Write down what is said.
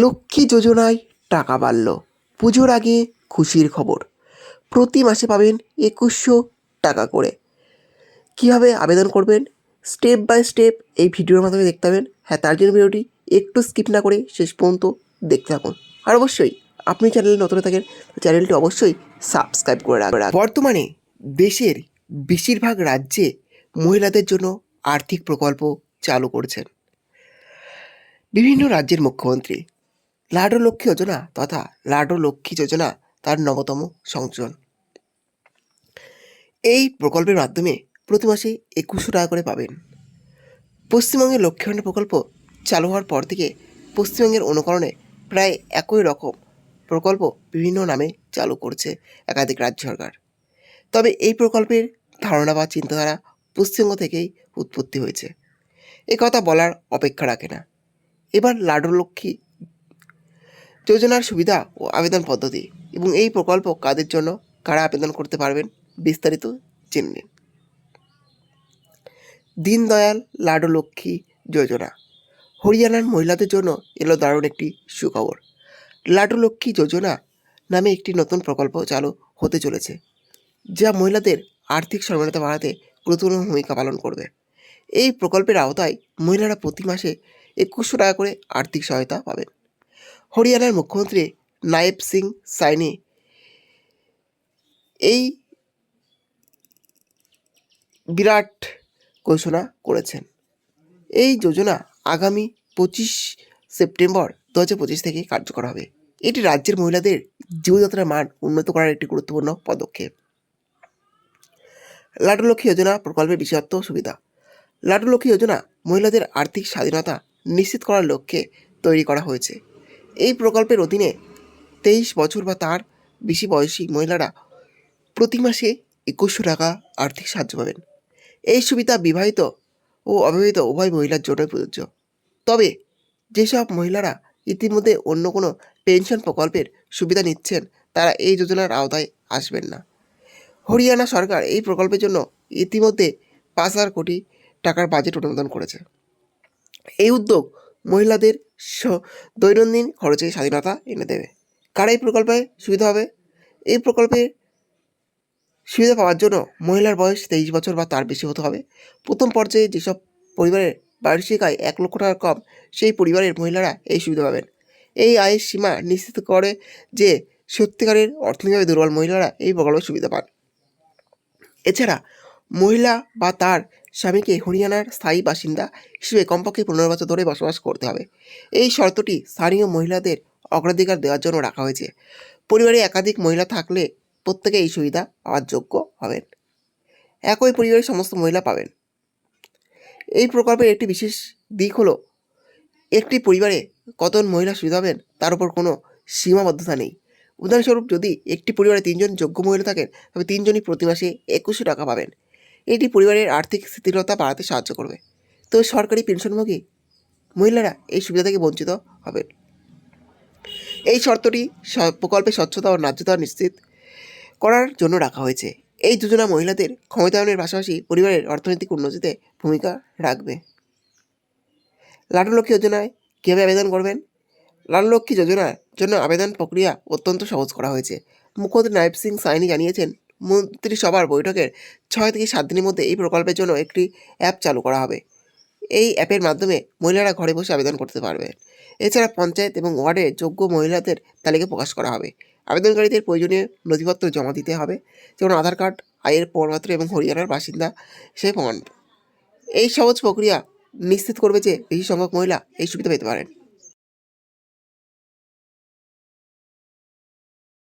লক্ষ্মী যোজনায় টাকা বাড়ল। পুজোর আগে খুশির খবর। প্রতি মাসে পাবেন একুশশো টাকা করে। কীভাবে আবেদন করবেন? স্টেপ বাই স্টেপ এই ভিডিওর মাধ্যমে দেখতে পাবেন। হ্যাঁ তার জন্য ভিডিওটি একটু স্কিপ না করে শেষ পর্যন্ত দেখতে থাকুন। আর অবশ্যই, আপনি চ্যানেলে নতুন থাকেন, চ্যানেলটি অবশ্যই সাবস্ক্রাইব করে রাখবেন। বর্তমানে দেশের বেশিরভাগ রাজ্যে মহিলাদের জন্য আর্থিক প্রকল্প চালু করছেন। বিভিন্ন রাজ্যের মুখ্যমন্ত্রী। লাডো লক্ষ্মী যোজনা তথা লাডো লক্ষ্মী যোজনা তার নবতম সংযোজন। এই প্রকল্পের মাধ্যমে প্রতি মাসে একুশশো টাকা করে পাবেন। পশ্চিমবঙ্গের লক্ষ্মীভাণ্ডার প্রকল্প চালু হওয়ার পর থেকে পশ্চিমবঙ্গের অনুকরণে প্রায় একই রকম প্রকল্প বিভিন্ন নামে চালু করছে একাধিক রাজ্য সরকার। তবে এই প্রকল্পের ধারণা বা চিন্তাধারা পশ্চিমবঙ্গ থেকেই উৎপত্তি হয়েছে। এ কথা বলার অপেক্ষা রাখে না। এবার লাডু লক্ষ্মী যোজনার সুবিধা ও আবেদন পদ্ধতি এবং এই প্রকল্প কাদের জন্য, কারা আবেদন করতে পারবেন, বিস্তারিত জেনে নিন। দীনদয়াল লাডু লক্ষ্মী যোজনা। হরিয়ানার মহিলাদের জন্য এলো দারুণ একটি সুখবর। লাডু লক্ষ্মী যোজনা নামে একটি নতুন প্রকল্প চালু হতে চলেছে, যা মহিলাদের আর্থিক স্বাবলম্বিতা বাড়াতে গুরুত্বপূর্ণ ভূমিকা পালন করবে। এই প্রকল্পের আওতায় মহিলারা প্রতি মাসে একুশশো টাকা করে আর্থিক সহায়তা পাবেন। হরিয়ানার মুখ্যমন্ত্রী নায়েব সিং সাইনি এই বিরাট ঘোষণা করেছেন। এই যোজনা আগামী পঁচিশ সেপ্টেম্বর দু হাজার পঁচিশ থেকে কার্যকর হবে। এটি রাজ্যের মহিলাদের জীবনযাত্রার মান উন্নত করার একটি গুরুত্বপূর্ণ পদক্ষেপ। লাডু লক্ষ্মী যোজনা প্রকল্পের বিশেষত্ব সুবিধা। লাডু লক্ষ্মী যোজনা মহিলাদের আর্থিক স্বাধীনতা নিশ্চিত করার লক্ষ্যে তৈরি করা হয়েছে। এই প্রকল্পের অধীনে তেইশ বছর বা তার বেশি বয়সী মহিলারা প্রতি মাসে একুশশো টাকা আর্থিক সাহায্য পাবেন। এই সুবিধা বিবাহিত ও অবিবাহিত উভয় মহিলার জন্যই প্রযোজ্য। তবে যেসব মহিলারা ইতিমধ্যে অন্য কোনো পেনশন প্রকল্পের সুবিধা নিচ্ছেন, তারা এই যোজনার আওতায় আসবেন না। হরিয়ানা সরকার এই প্রকল্পের জন্য ইতিমধ্যে পাঁচ হাজার কোটি টাকার বাজেট অনুমোদন করেছে। এই উদ্যোগ মহিলাদের দৈনন্দিন খরচে স্বাধীনতা এনে দেবে। কারা এই প্রকল্পে সুবিধা হবে? এই প্রকল্পে সুবিধা পাওয়ার জন্য মহিলার বয়স তেইশ বছর বা তার বেশি হতে হবে। প্রথম পর্যায়ে যেসব পরিবারের বার্ষিক আয় এক লক্ষ টাকার কম, সেই পরিবারের মহিলারা এই সুবিধা পাবেন। এই আয়ের সীমা নিশ্চিত করে যে সত্যিকারের অর্থনৈতিকভাবে দুর্বল মহিলারা এই প্রকল্পের সুবিধা পান। এছাড়া মহিলা বা তার স্বামীকে হরিয়ানার স্থায়ী বাসিন্দা হিসেবে কমপক্ষে পনেরো বছর ধরে বসবাস করতে হবে। এই শর্তটি স্থানীয় মহিলাদের অগ্রাধিকার দেওয়ার জন্য রাখা হয়েছে। পরিবারে একাধিক মহিলা থাকলে প্রত্যেকে এই সুবিধা পাওয়ার যোগ্য হবেন। একই পরিবারের সমস্ত মহিলা পাবেন। এই প্রকল্পের একটি বিশেষ দিক হলো, একটি পরিবারে কতজন মহিলা সুবিধা পাবেন তার উপর কোনো সীমাবদ্ধতা নেই। উদাহরণস্বরূপ যদি একটি পরিবারে তিনজন যোগ্য মহিলা থাকেন, তবে তিনজনই প্রতি মাসে একুশশো টাকা পাবেন। এটি পরিবারের আর্থিক স্থিতিরতা বাড়াতে সাহায্য করবে। তো সরকারি পেনশনভোগী মহিলারা এই সুবিধা থেকে বঞ্চিত হবেন। এই শর্তটি প্রকল্পের স্বচ্ছতা ও ন্যায্যতা নিশ্চিত করার জন্য রাখা হয়েছে। এই যোজনা মহিলাদের ক্ষমতায়নের পাশাপাশি পরিবারের অর্থনৈতিক উন্নতিতে ভূমিকা রাখবে। লাডু লক্ষ্মী যোজনায় কীভাবে আবেদন করবেন? লাডু লক্ষ্মী যোজনার জন্য আবেদন প্রক্রিয়া অত্যন্ত সহজ করা হয়েছে। মুখ্যমন্ত্রী নায়েব সিং সাইনি জানিয়েছেন মন্ত্রিসভার বৈঠকের ছয় থেকে সাত দিনের মধ্যে এই প্রকল্পের জন্য একটি অ্যাপ চালু করা হবে। এই অ্যাপের মাধ্যমে মহিলারা ঘরে বসে আবেদন করতে পারবে। এছাড়া পঞ্চায়েত এবং ওয়ার্ডে যোগ্য মহিলাদের তালিকা প্রকাশ করা হবে। আবেদনকারীদের প্রয়োজনীয় নথিপত্র জমা দিতে হবে, যেমন আধার কার্ড, আয়ের প্রমাণপত্র এবং হরিয়ানার বাসিন্দা সেই প্রমাণ। এই সহজ প্রক্রিয়া নিশ্চিত করবে যে বেশি সংখ্যক মহিলা এই সুবিধা পেতে পারেন।